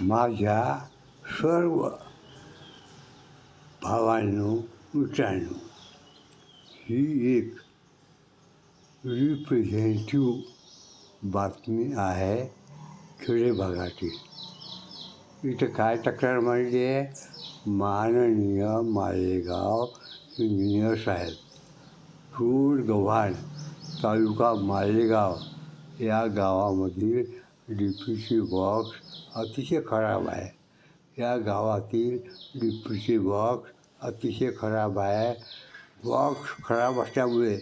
माझ्या सर्व भावांनो मित्रांनो ही एक रिप्रेझेंटिव्ह बातमी आहे खेडे भागातील. इथं काय तक्रार मांडली आहे? माननीय मालेगाव इंजिनियर साहेब. सूर गव्हाण तालुका मालेगाव या गावामधील डी पी सी बॉक्स अतिशय खराब आहे. या गावातील डी पी सी बॉक्स अतिशय खराब आहे. बॉक्स खराब असल्यामुळे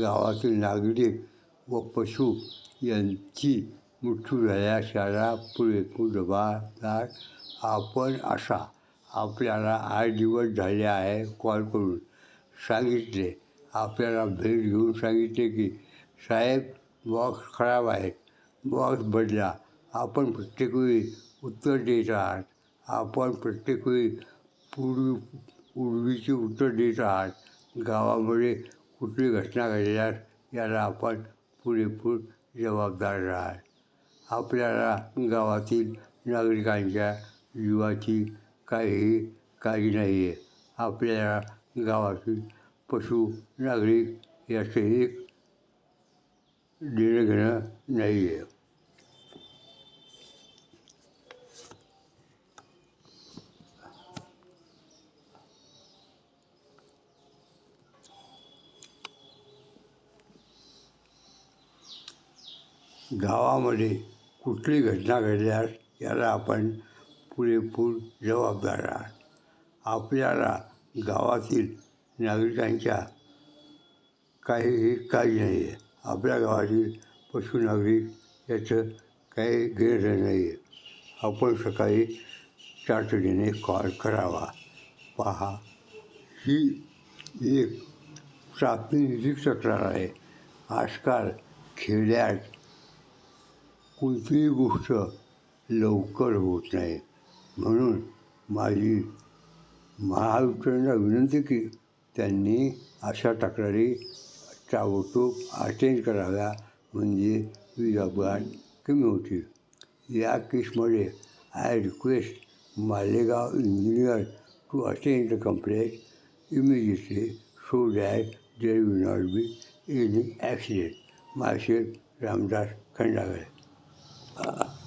गावातील नागरिक व पशु यांची मृत्यू झाल्याशाला पुरेपूर जबाबदार आपण असा आपल्याला आठ दिवस झाले आहे कॉल करून सांगितले. आपल्याला भेट घेऊन सांगितले की साहेब बॉक्स खराब आहेत. बॉक्स बदला आपण प्रत्येक वेळी उत्तर देत आहात. आपण प्रत्येक वेळी पूर्वी पूर्वीची उत्तर देत आहात. गावामध्ये कुठली घटना घडल्यास याला आपण पुरेपूर जबाबदार राहाल. आपल्याला गावातील नागरिकांच्या जीवाची काहीही काळजी नाही आहे आपल्याला गावातील पशु नागरिक याचंही देणं घेणं नाही आहे गावामध्ये कुठली घटना घडल्यास याला आपण पुरेपूर जबाबदार आहात. आपल्याला गावातील नागरिकांच्या काहीही काळजी नाही आहे आपल्या गावातील पशु नागरिक याचं काही गैर नाही आहे आपण सकाळी तातडीने कॉल करावा. पहा ही एक प्रातिनिधिक तक्रार आहे. आजकाल खेड्यात कोणतीही गोष्ट लवकर होत नाही. म्हणून माझी महावितरणला विनंती की त्यांनी अशा तक्रारी ताबडतोब अटेंड कराव्या म्हणजे वीज अपघात कमी होतील. या केसमध्ये I request Malegaon engineer to attend the complaint immediately so that there will not be any accident. Marshal Ramdas Khandagale. Uh,